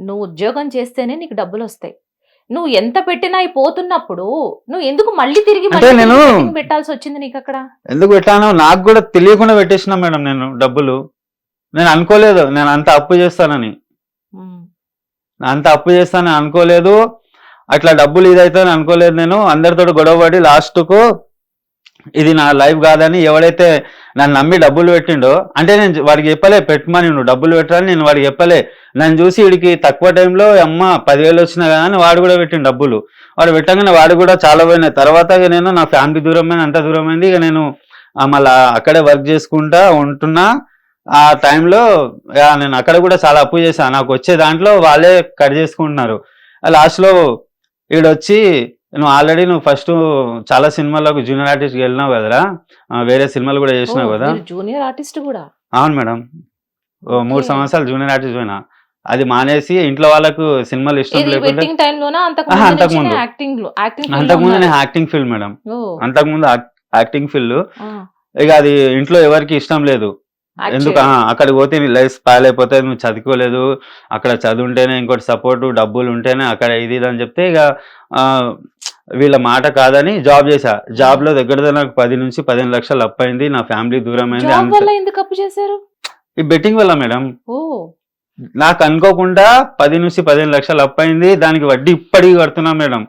నువ్వు ఉద్యోగం చేస్తేనే నీకు డబ్బులు వస్తాయి నువ్వు ఎంత పెట్టినా పోతున్నప్పుడు నువ్వు ఎందుకు మళ్ళీ తిరిగి నేను- పెట్టాల్సి వచ్చింది నీకు అక్కడ ఎందుకు పెట్టానో నాకు కూడా తెలియకుండా పెట్టేసిన మేడం నేను డబ్బులు. నేను అనుకోలేదు నేను అంత అప్పు చేస్తానని. అంత అప్పు చేస్తానని అనుకోలేదు. అట్లా డబ్బులు ఇదైతే అనుకోలేదు నేను. అందరితో గొడవపడి లాస్ట్కు ఇది నా లైఫ్ కాదని ఎవడైతే నన్ను నమ్మి డబ్బులు పెట్టిండో అంటే నేను వాడికి చెప్పలే పెట్టమని నువ్వు డబ్బులు పెట్టాలని నేను వాడికి చెప్పలే. నన్ను చూసి వీడికి తక్కువ టైంలో అమ్మ పదివేలు వచ్చినా కదా అని వాడు కూడా పెట్టిండు డబ్బులు. వాడు పెట్టగానే వాడు కూడా చాలా పోయినాయి. తర్వాత నేను నా ఫ్యామిలీ దూరమైన అంత దూరమైంది. ఇక నేను మళ్ళా అక్కడే వర్క్ చేసుకుంటా ఉంటున్నా. ఆ టైంలో నేను అక్కడ కూడా చాలా అప్పు చేశాను నాకు వచ్చే దాంట్లో వాళ్ళే కట్ చేసుకుంటున్నారు. లాస్ట్లో ఈడొచ్చి నువ్వు ఆల్రెడీ నువ్వు ఫస్ట్ చాలా సినిమాలకు జూనియర్ ఆర్టిస్ట్కి వెళ్ళినావు కదరా? వేరే సినిమాలు కూడా చేసినావు కదా? జూనియర్ ఆర్టిస్ట్ కూడా? అవును మేడం. మూడు. సంవత్సరాలు జూనియర్ ఆర్టిస్ట్ పోయినా. అది మానేసి ఇంట్లో వాళ్ళకు సినిమాలు ఇష్టం ఇది లేకుంటే వెట్టింగ్ టైం లోనా? అంతకు ఆహా, అంతకు ముందు. యాక్టింగ్లో యాక్టింగ్ అంతకుముందు నేను యాక్టింగ్ ఫీల్డ్ మేడం. అంతకుముందు యాక్టింగ్ ఫీల్డ్ ఇక అది ఇంట్లో ఎవరికి ఇష్టం లేదు. ఎందుకు? అక్కడికి పోతే నీ లైఫ్ స్పాయిల్ అయిపోతే నువ్వు చదువుకోలేదు. అక్కడ చదువుంటేనే ఇంకోటి సపోర్ట్ డబ్బులు ఉంటేనే అక్కడ ఇది ఇది అని చెప్తే ఇక వీళ్ళ మాట కాదని జాబ్ చేశా. జాబ్లో దగ్గర నాకు పది నుంచి పదిహేను లక్షలు అప్ అయింది. నా ఫ్యామిలీ దూరం అయింది. ఎందుకు అప్పు చేశారు? ఈ బెట్టింగ్ వల్ల మేడం. నాకు అనుకోకుండా పది నుంచి పదిహేను లక్షలు అప్ అయింది. దానికి వడ్డీ ఇప్పటికి కడుతున్నా మేడం.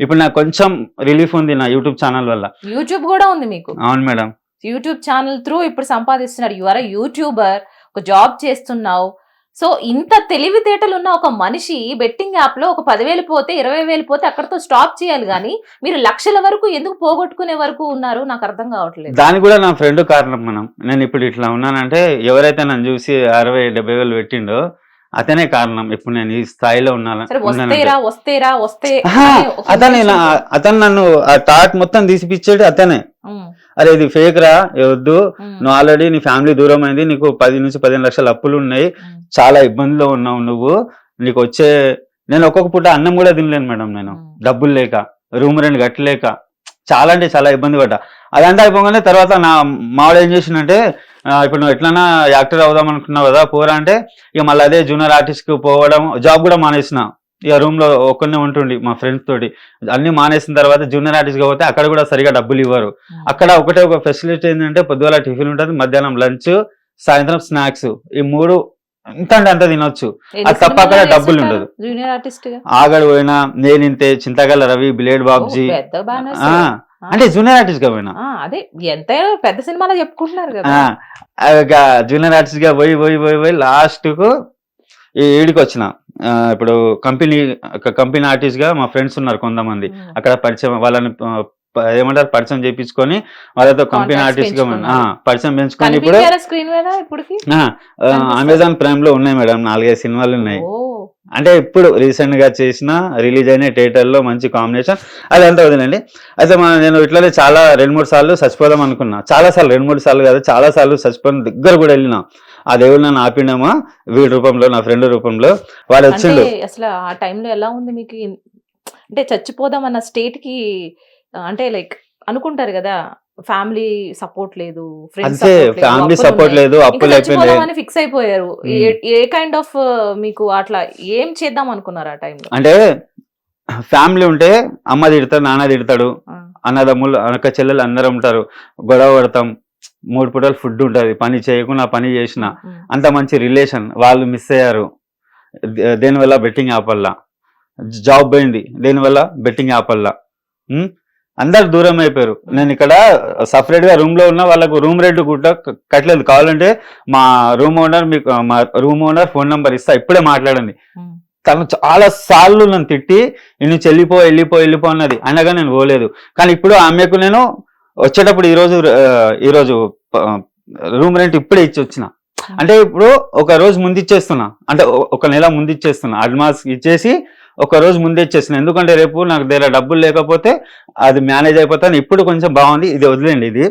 ఇప్పుడు నాకు కొంచెం రిలీఫ్ ఉంది నా యూట్యూబ్ ఛానల్ వల్ల. యూట్యూబ్ కూడా ఉంది మీకు? అవును మేడం. యూట్యూబ్ ఛానల్ త్రూ ఇప్పుడు సంపాదిస్తున్నారు యు ఆర్ యూట్యూబర్ ఒక జాబ్ చేస్తున్నావు. సో ఇంత తెలివితేటలు ఉన్న ఒక మనిషి బెట్టింగ్ యాప్లో ఒక పదివేలు పోతే ఇరవై వేలు పోతే అక్కడతో స్టాప్ చేయాలి కానీ మీరు లక్షల వరకు ఎందుకు పోగొట్టుకునే వరకు ఉన్నారు నాకు అర్థం కావట్లేదు. దానికి కూడా నా ఫ్రెండ్ కారణం మనం. నేను ఇప్పుడు ఇట్లా ఉన్నానంటే ఎవరైతే నన్ను చూసి అరవై డెబ్బై వేలు పెట్టిండో అతనే కారణం. ఇప్పుడు నేను ఈ స్థాయిలో ఉన్నాను అతనే అతను నన్ను ఆ టాట్ మొత్తం తీసిపిచ్చేది అతనే. అరే ఇది ఫేక్ రా వద్దు. నువ్వు ఆల్రెడీ నీ ఫ్యామిలీ దూరం అయింది నీకు పది నుంచి పదిహేను లక్షల అప్పులు ఉన్నాయి. చాలా ఇబ్బందిలో ఉన్నావు నువ్వు. నీకు వచ్చే నేను ఒక్కొక్క పూట అన్నం కూడా తినలేను మేడం నేను. డబ్బులు లేక రూమ్ రెంట్ కట్టలేక. చాలా అంటే చాలా ఇబ్బంది పడ్డా. అదంతా అయిపోగానే తర్వాత నా మావాడు ఏం చేసిందంటే ఇప్పుడు నువ్వు ఎట్లన్నా యాక్టర్ అవుదాం అనుకున్నావు కదా పోరా అంటే ఇక మళ్ళీ అదే జూనియర్ ఆర్టిస్ట్కి పోవడం జాబ్ కూడా మానేసిన. ఇక రూమ్లో ఒక్కనే ఉంటుండి మా ఫ్రెండ్స్ తోటి. అన్ని మానేసిన తర్వాత జూనియర్ ఆర్టిస్ట్గా పోతే అక్కడ కూడా సరిగా డబ్బులు ఇవ్వరు. అక్కడ ఒకటే ఒక ఫెసిలిటీ ఏంటంటే పొద్దుగాల టిఫిన్ ఉంటుంది మధ్యాహ్నం లంచ్ సాయంత్రం స్నాక్స్. ఈ మూడు ఎంత అంటే అంత తినొచ్చు. అది తప్ప అక్కడ డబ్బులు? ఉండదు. జూనియర్ ఆర్టిస్ట్గా? ఆగడు పోయినా నేనింతే చింతగల రవి బిలేడ్ బాబ్జీ. అంటే జూనియర్ ఆర్టిస్ట్గా పోయినా. ఆ, అదే ఎంత పెద్ద సినిమాలో చెప్పుకుంటున్నారు కదా. జూనియర్ ఆర్టిస్ట్గా పోయి పోయి పోయి పోయి లాస్ట్కు ఈ ఈడికి వచ్చిన ఇప్పుడు కంపెనీ కంపెనీ ఆర్టిస్ట్గా మా ఫ్రెండ్స్ ఉన్నారు కొంతమంది. అక్కడ పరిచయం వాళ్ళని ఏమంటారు? పరిచయం చేయించుకొని వాళ్ళతో కంపెనీ ఆర్టిస్ట్గా. పరిచయం పెంచుకొని ఇప్పుడు. అమెజాన్ ప్రైమ్లో ఉన్నాయి మేడం నాలుగైదు సినిమాలు ఉన్నాయి. అంటే ఇప్పుడు రీసెంట్గా చేసిన రిలీజ్ అయిన థియేటర్లో మంచి కాంబినేషన్ అదంతా వదిలేండి. అయితే మన నేను ఇట్లనే చాలా రెండు మూడు సార్లు చచ్చిపోదాం అనుకున్నా. చాలా సార్లు రెండు మూడు సార్లు కాదు చాలా సార్లు చచ్చిపోయిన దగ్గర కూడా వెళ్ళినా. ఆ దేవుడు నన్ను ఆపిండేమో? వీడి రూపంలో నా ఫ్రెండ్ రూపంలో. వాడు వచ్చిండు. అసలు ఆ టైంలో ఎలా ఉంది మీకు అంటే చచ్చిపోదాం అన్న స్టేట్కి అంటే లైక్ అనుకుంటారు కదా ఫ్యామిలీ సపోర్ట్ లేదు ఫ్రెండ్స్ అంతే ఫ్యామిలీ సపోర్ట్ లేదు అప్పులు ఫిక్స్ అయిపోయారు. ఏ కైండ్ ఆఫ్ మీకు అట్లా ఏం చేద్దాం అనుకున్నారు ఆ టైంలో? అంటే ఫ్యామిలీ ఉంటే అమ్మ తిడతాడు నాన్న తిడతాడు అన్నదమ్ములు అక్క చెల్లెలు అందరూ ఉంటారు గొడవ పడతాం మూడు పూటలు ఫుడ్ ఉంటుంది. పని చేయకుండా పని చేసిన అంత మంచి రిలేషన్ వాళ్ళు మిస్ అయ్యారు. దేనివల్ల బెట్టింగ్ యాప్ వల్ల. జాబ్ పోయింది. దేనివల్ల బెట్టింగ్ యాప్ వల్ల. ఉమ్? అందరు దూరం అయిపోయారు. నేను ఇక్కడ సపరేట్గా రూమ్లో ఉన్న వాళ్ళకు రూమ్ రెంట్ కూడా కట్టలేదు. కావాలంటే మా రూమ్ ఓనర్ మీకు మా రూమ్ ఓనర్ ఫోన్ నంబర్ ఇస్తా. ఇప్పుడే మాట్లాడండి. తను చాలా సార్లు నన్ను తిట్టి నేను చెల్లిపో వెళ్ళిపో వెళ్ళిపో అన్నది. అనగా నేను పోలేదు. కానీ ఇప్పుడు ఆమెకు నేను వచ్చేటప్పుడు ఈరోజు ఈరోజు రూమ్ రెంట్ ఇప్పుడే ఇచ్చి వచ్చిన అంటే ఇప్పుడు ఒక రోజు ముందు ఇచ్చేస్తున్నా అంటే ఒక నెల ముందు ఇచ్చేస్తున్నా అడ్వాన్స్ ఇచ్చేసి ఒక రోజు ముందు ఇచ్చేస్తున్నా ఎందుకంటే రేపు నాకు దగ్గర డబ్బులు లేకపోతే అది మేనేజ్ అయిపోతాను. ఇప్పుడు కొంచెం బాగుంది. ఇది వదిలేండి ఇది.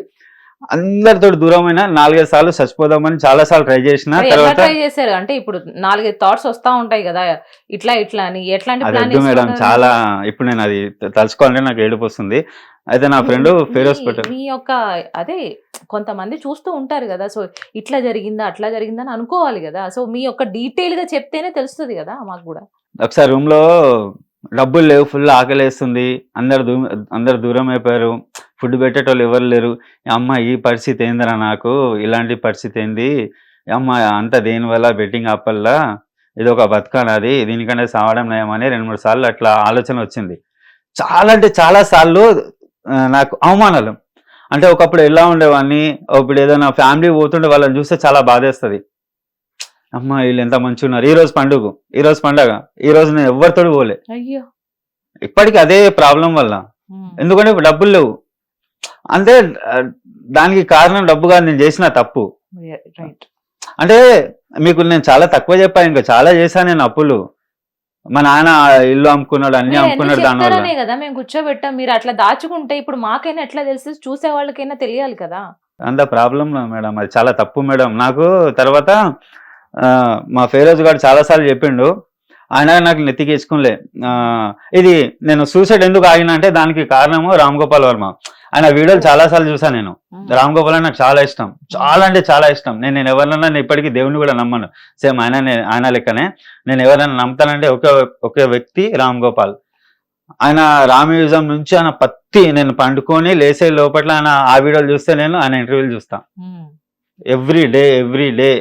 అందరితో దూరమైన నాలుగైదు సార్లు చచ్చిపోదామని చాలా సార్లు ట్రై చేసిన తర్వాత ట్రై చేశారు? అంటే ఇప్పుడు నాలుగైదు థాట్స్ వస్తా ఉంటాయి కదా ఇట్లా ఇట్లా అని ఎట్లాంటి వద్దు మేడం చాలా ఇప్పుడు నేను అది తలుచుకోవాలంటే నాకు ఏడుపు వస్తుంది. అయితే నా ఫ్రెండ్ ఫేర్ హాస్పిటల్ మీ యొక్క అదే కొంతమంది చూస్తూ ఉంటారు కదా సో ఇట్లా జరిగిందా అట్లా జరిగిందా అని అనుకోవాలి కదా. సో మీ యొక్క డీటెయిల్గా చెప్తేనే తెలుస్తుంది కదా మాకు కూడా. ఒకసారి రూమ్లో డబ్బులు లేవు ఫుల్ ఆకలేస్తుంది. అందరు దూ అందరు దూరం అయిపోయారు. ఫుడ్ పెట్టేటోళ్ళు ఎవరు లేరు. అమ్మ ఈ పరిస్థితి ఏందిరా నాకు? ఇలాంటి పరిస్థితి ఏంది? అమ్మ అంత దేనివల్ల బెట్టింగ్ అప్పల్లా ఇది ఒక బతకాలది దీనికంటే సావడం నయమని రెండు మూడు సార్లు అట్లా ఆలోచన వచ్చింది. చాలా అంటే చాలా సార్లు నాకు అవమానాలు. అంటే ఒకప్పుడు ఎలా ఉండేవాడిని? ఇప్పుడు ఏదైనా ఫ్యామిలీ పోతుండే వాళ్ళని చూస్తే చాలా బాధేస్తుంది. అమ్మ వీళ్ళు ఎంత మంచిగా ఉన్నారు. ఈ రోజు పండుగ. ఈ రోజు పండగ. ఈ రోజు నేను ఎవరితోడు పోలే. అయ్యో. ఇప్పటికీ అదే ప్రాబ్లం వల్ల. ఎందుకంటే డబ్బులు లేవు. అంటే దానికి కారణం డబ్బు కాదు నేను చేసిన తప్పు. అంటే మీకు నేను చాలా తక్కువ చెప్పాను ఇంకా చాలా చేశాను నేను అప్పులు. మా నాన్న ఇల్లు అమ్ముకున్నాడు అన్ని అమ్ముకున్నాడు దానివల్ల కదా మేము కూర్చోబెట్టాం. మీరు అట్లా దాచుకుంటే ఇప్పుడు మాకైనా ఎట్లా తెలుసు చూసే వాళ్ళకైనా తెలియాలి కదా. అంత ప్రాబ్లం మేడం. అది చాలా తప్పు మేడం. నాకు తర్వాత మా ఫేరోజ్ గారు చాలాసార్లు చెప్పిండు. ఆయన నాకు నెత్తికేసుకునిలే ఇది నేను సూసైడ్ ఎందుకు ఆగిన అంటే దానికి కారణము రామ్ గోపాల్ వర్మ. ఆయన వీడియోలు చాలాసార్లు చూసాను నేను. రామ్ గోపాల్ నాకు చాలా ఇష్టం. చాలా అంటే చాలా ఇష్టం. నేను నేను ఎవరినైనా నేను ఇప్పటికీ దేవుని కూడా నమ్మను. సేమ్ ఆయన ఆయన లెక్కనే. నేను ఎవరైనా నమ్ముతానంటే ఒకే ఒకే వ్యక్తి రామ్ గోపాల్. ఆయన రామయుజం నుంచి ఆయన పత్తి నేను పండుకొని లేసే లోపల ఆయన ఆ వీడియోలు చూస్తే నేను ఆయన ఇంటర్వ్యూలు చూస్తా. Um. Every day every day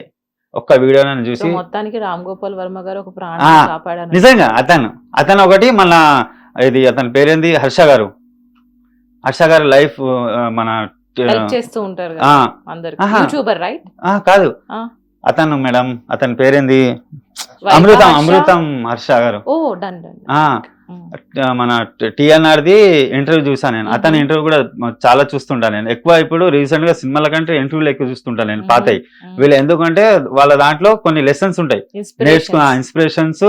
ఒక్క వీడియో నేను సో చూసి మొత్తానికి రామ్ గోపాల్ వర్మ గారు ఒక ప్రాణం కాపాడారు. నిజంగా అతను అతను ఒకటి మన ఇది అతని పేరేంది? హర్ష గారు. హర్ష గారు లైఫ్ మన చేస్తూ ఉంటారు. యూట్యూబర్ రైట్ కాదు. అతను మేడం అతని పేరేంది? అమృతం అమృతం హర్ష గారు. ఓ డన్ డన్ మన టిఎన్ఆర్ ది ఇంటర్వ్యూ చూసాను నేను. అతని. ఇంటర్వ్యూ కూడా చాలా చూస్తుంటాను నేను. ఎక్కువ ఇప్పుడు రీసెంట్గా సినిమాల కంటే ఇంటర్వ్యూలు ఎక్కువ చూస్తుంటాను నేను పాతయి. వీళ్ళు ఎందుకంటే వాళ్ళ దాంట్లో కొన్ని లెసన్స్ ఉంటాయి. నేర్చుకున్న ఇన్స్పిరేషన్స్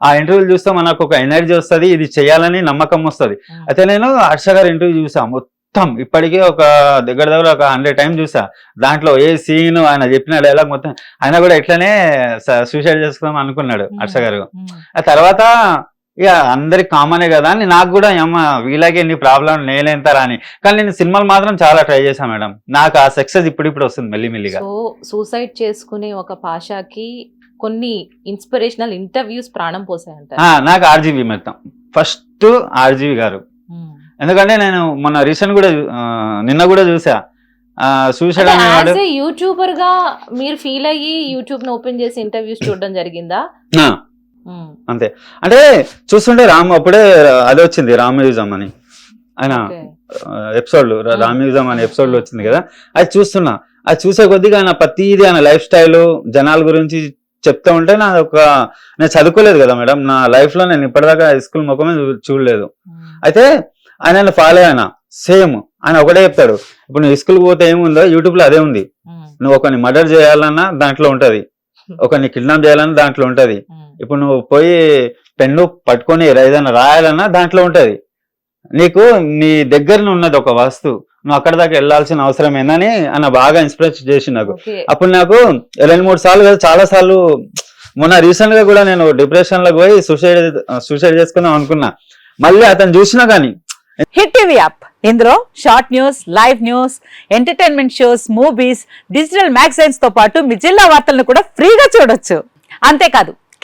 ఆ ఇంటర్వ్యూలు చూస్తే మనకు ఒక ఎనర్జీ వస్తది ఇది చేయాలని నమ్మకం వస్తది. అయితే నేను హర్ష గారి ఇంటర్వ్యూ చూసా మొత్తం ఇప్పటికే ఒక దగ్గర దగ్గర ఒక హండ్రెడ్ టైం చూసా. దాంట్లో ఏ సీన్ ఆయన చెప్పిన డైలాగ్ మొత్తం ఆయన కూడా ఇట్లనే సూసైడ్ చేసుకుందాం అనుకున్నాడు హర్ష గారు. ఆ తర్వాత ఇక అందరికి కామనే కదా అని నాకు కూడా అమ్మ వీళ్ళకి ఎన్ని ప్రాబ్లం నేనేంతారా అని కానీ నేను సినిమాలు మాత్రం చాలా ట్రై చేశాను మేడం. నాకు ఆ సక్సెస్ ఇప్పుడు ఇప్పుడు వస్తుంది మెల్లిమెల్లిగా. సో సూసైడ్ చేసుకునే ఒక పాషాకి కొన్ని ఇన్స్పిరేషనల్ ఇంటర్వ్యూస్ ప్రాణం పోసాయంట నాకు ఆర్జీవి మొత్తం. ఫస్ట్ ఆర్జీవి గారు. ఎందుకంటే నేను మొన్న రీసెంట్ కూడా నిన్న కూడా చూసా సూసైడ్ అనేవాడు యూట్యూబర్గా మీరు ఫీల్ అయ్యి యూట్యూబ్ని ఓపెన్ చేసి ఇంటర్వ్యూస్ చూడడం జరిగిందా? అంతే. అంటే చూస్తుంటే రామ్ అప్పుడే అదే వచ్చింది రామ్యూజం అని. ఆయన. ఎపిసోడ్. రామ్యూజం అనే ఎపిసోడ్లో వచ్చింది కదా. అది చూస్తున్నా. అది చూసే కొద్దిగా ఆయన ప్రతిదీ ఆయన లైఫ్ స్టైల్ జనాల గురించి చెప్తా ఉంటే నా ఒక నేను చదువుకోలేదు కదా మేడం. నా లైఫ్లో నేను ఇప్పటిదాకా స్కూల్ ముఖమే చూడలేదు. అయితే ఆయన ఫాలో అయినా. సేమ్. ఆయన ఒకటే చెప్తాడు. ఇప్పుడు నువ్వు స్కూల్ పోతే ఏముందో యూట్యూబ్లో అదే ఉంది. నువ్వు ఒకరిని మర్డర్ చేయాలన్నా దాంట్లో ఉంటది. ఒకరిని కిడ్నాప్ చేయాలన్నా దాంట్లో ఉంటది. ఇప్పుడు నువ్వు పోయి పెన్ను పట్టుకొని ఏదైనా రాయాలన్నా దాంట్లో ఉంటది. నీకు నీ దగ్గర ఉన్నది ఒక వస్తువు. నువ్వు అక్కడ దాకా వెళ్ళాల్సిన అవసరం ఏందని ఆయన బాగా ఇన్స్పిరేట్ చేసి నాకు. అప్పుడు నాకు రెండు మూడు సార్లు కాదు చాలా సార్లు మొన్న రీసెంట్గా కూడా నేను డిప్రెషన్లోకి పోయి సూసైడ్ సూసైడ్ చేసుకుందాం అనుకున్నా. మళ్ళీ అతను చూసినా కానీ హిట్ టీవీ యాప్. ఇందులో short news live news entertainment shows movies digital మ్యాగజైన్స్తో పాటు మీ జిల్లా వార్తలను కూడా ఫ్రీగా చూడొచ్చు. అంతేకాదు